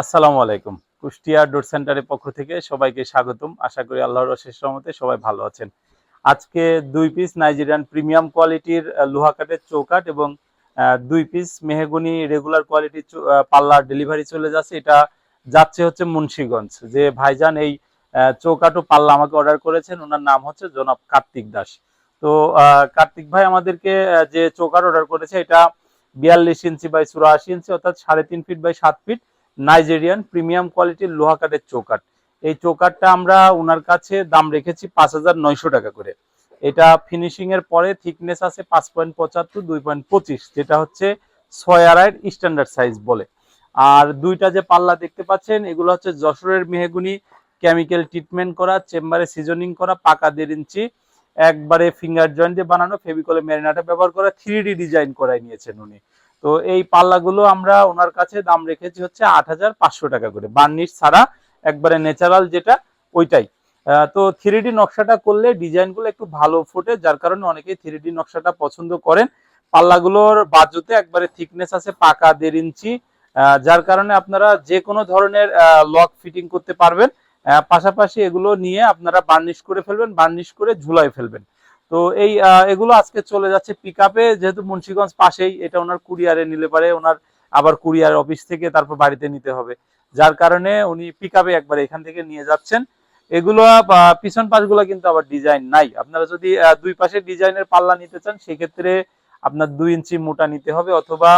আসসালামু আলাইকুম। কুষ্টিয়া ডোর সেন্টারের পক্ষ থেকে সবাইকে স্বাগতম। আশা করি আল্লাহর অশেষ রহমতে সবাই ভালো আছেন। আজকে দুই পিস নাইজেরিয়ান প্রিমিয়াম কোয়ালিটির লোহা কাঠের চৌকাঠ এবং দুই পিস মেহগনি রেগুলার কোয়ালিটির পাল্লার ডেলিভারি চলে যাচ্ছে। এটা যাচ্ছে হচ্ছে মুন্সীগঞ্জ। যে ভাইজান এই চৌকাঠ ও পাল্লা আমাকে অর্ডার করেছেন, ওনার নাম হচ্ছে জনাব কার্তিক দাস। তো কার্তিক ভাই আমাদেরকে যে চৌকাঠ অর্ডার করেছে, এটা বিয়াল্লিশ ইঞ্চি বাই চুরাশি ইঞ্চি, অর্থাৎ সাড়ে তিন ফিট বাই সাত ফিট। নাইজেরিয়ান প্রিমিয়াম কোয়ালিটির লোহা কাঠের চৌকাঠ। এই চৌকাঠটা আমরা ওনার কাছে দাম রেখেছি পাঁচ হাজার নয়শো টাকা করে। এটা ফিনিশিং এর পরে থিকনেস আছে পাঁচ পয়েন্ট পঁচাত্তর, দুই পয়েন্ট পঁচিশ, যেটা হচ্ছে ছয় আড়াইয়ের স্ট্যান্ডার্ড সাইজ বলে। আর দুইটা যে পাল্লা দেখতে পাচ্ছেন, এগুলো হচ্ছে যশোরের মেহেগুনি কেমিক্যাল ট্রিটমেন্ট করা, চেম্বারে সিজনিং করা, পাকা দেড় ইঞ্চি, একবারে ফিঙ্গার জয়েন্ট দিয়ে বানানো, ফেভিকলে ম্যারিনাটা ব্যবহার করা থ্রি ডিজাইন করাই নিয়েছেন উনি। তো এই পাল্লাগুলো আমরা ওনার কাছে দাম রেখেছি হচ্ছে আট হাজার পাঁচশো টাকা করে। বার্নিশ ছাড়া একবারে ন্যাচারাল যেটা, ওইটাই। তো থ্রি নকশাটা করলে ডিজাইনগুলো একটু ভালো ফোটে, যার কারণে অনেকেই থ্রি নকশাটা পছন্দ করেন। পাল্লাগুলোর বাজুতে একবারে থিকনেস আছে পাকা দেড় ইঞ্চি যার কারণে আপনারা যে কোনো ধরনের লক ফিটিং করতে পারবেন। পাশাপাশি এগুলো নিয়ে আপনারা বার্নিশ করে ফেলবেন, বার্নিশ করে ঝুলাই ফেলবেন। তো এই এগুলো আজকে চলে যাচ্ছে পিক আপে যেহেতু মুন্সিগঞ্জ পাশেই, এটা ওনার কুরিয়ারে নিলে পারে। ওনার আবার কুরিয়ার অফিস থেকে তারপর বাড়িতে নিতে হবে। যার কারণে উনি পিক আপে একবার এখান থেকে নিয়ে যাচ্ছেন। এগুলো পিছন পাশগুলো কিন্তু আবার ডিজাইন নাই। আপনারা যদি দুই পাশে ডিজাইনের পাল্লা নিতে চান, সেক্ষেত্রে আপনার দুই ইঞ্চি মোটা নিতে হবে অথবা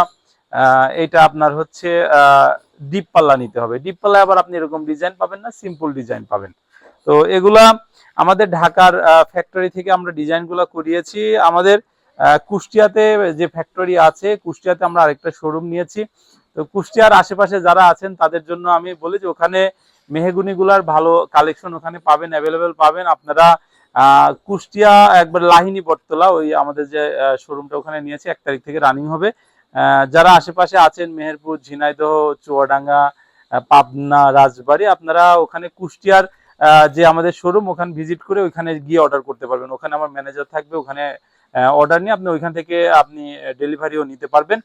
এটা আপনার হচ্ছে ডিপ পাল্লা নিতে হবে। ডিপ পাল্লা আবার আপনি এরকম ডিজাইন পাবেন না সিম্পল ডিজাইন পাবেন। তো এগুলা আমাদের ঢাকার ফ্যাক্টরি থেকে আমরা ডিজাইনগুলো করিয়েছি। আমাদের কুষ্টিয়াতে যে ফ্যাক্টরি আছে, কুষ্টিয়াতে আমরা আরেকটা শোরুম নিয়েছি। তো কুষ্টিয়ার আশেপাশে যারা আছেন, তাদের জন্য আমি বলি যে ওখানে মেহগুনিগুলার ভালো কালেকশন ওখানে পাবেন অ্যাভেলেবেল পাবেন। আপনারা কুষ্টিয়া, একবার লাহিনী বটতলা, ওই আমাদের যে শোরুমটা ওখানে নিয়েছি, এক তারিখ থেকে রানিং হবে। যারা আশেপাশে আছেন, মেহেরপুর, ঝিনাইদহ, চুয়াডাঙ্গা পাবনা, রাজবাড়ি, আপনারা ওখানে কুষ্টিয়ার যে আমাদের শোরুম ওখানে ভিজিট করে ওখানে গিয়ে অর্ডার করতে পারবেন। ওখানে আমার ম্যানেজার থাকবে, ওখানে অর্ডার নিয়ে আপনি ওইখান থেকে আপনি ডেলিভারিও নিতে পারবেন।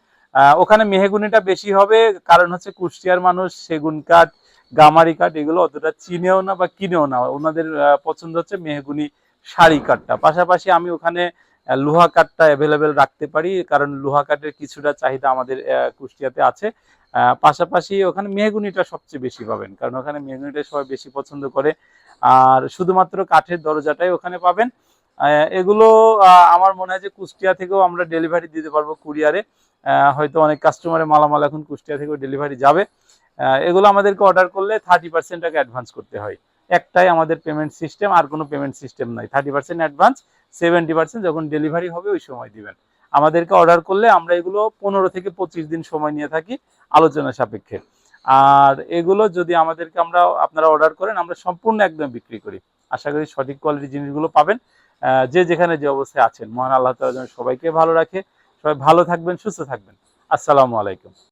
ওখানে মেহেগুনিটা বেশি হবে, কারণ হচ্ছে কুষ্টিয়ার মানুষ, সেগুন কাঠ, গামারি কাঠ, এগুলো অতটা চিনেও না বা কিনেও না। ওনাদের পছন্দ হচ্ছে মেহেগুনি শাড়ি কাঠটা। পাশাপাশি আমি ওখানে লোহা কাঠটা অ্যাভেলেবেল রাখতে পারি, কারণ লোহা কাঠের কিছুটা চাহিদা আমাদের কুষ্টিয়াতে আছে। পাশাপাশি ওখানে মেহগুনিটা সবচেয়ে বেশি পাবেন, কারণ ওখানে মেহগুনিটা সবাই বেশি পছন্দ করে। আর শুধুমাত্র কাঠের দরজাটাই ওখানে পাবেন। এগুলো আমার মনে হয় যে কুষ্টিয়া থেকেও আমরা ডেলিভারি দিতে পারব কুরিয়ারে। হয়তো অনেক কাস্টমারের মালামাল এখন কুষ্টিয়া থেকেও ডেলিভারি যাবে। এগুলো আমাদেরকে অর্ডার করলে থার্টি পার্সেন্ট টাকা অ্যাডভান্স করতে হয়। একটাই আমাদের পেমেন্ট সিস্টেম আর কোনো পেমেন্ট সিস্টেম নাই। Thirty percent advance seventy percent যখন ডেলিভারি হবে ওই সময় দিবেন। আমাদেরকে অর্ডার করলে আমরা এগুলো পনেরো থেকে পঁচিশ দিন সময় নিয়ে থাকি। আলোচনা সাপেক্ষে। আর এগুলো যদি আমাদেরকে আমরা, আপনারা অর্ডার করেন, আমরা সম্পূর্ণ একদম বিক্রি করি। আশা করি সঠিক কোয়ালিটির জিনিসগুলো পাবেন। যে যেখানে যে অবস্থায় আছেন। মহান আল্লাহ তালা যেন সবাইকে ভালো রাখে। সবাই ভালো থাকবেন, সুস্থ থাকবেন। আসসালামু আলাইকুম।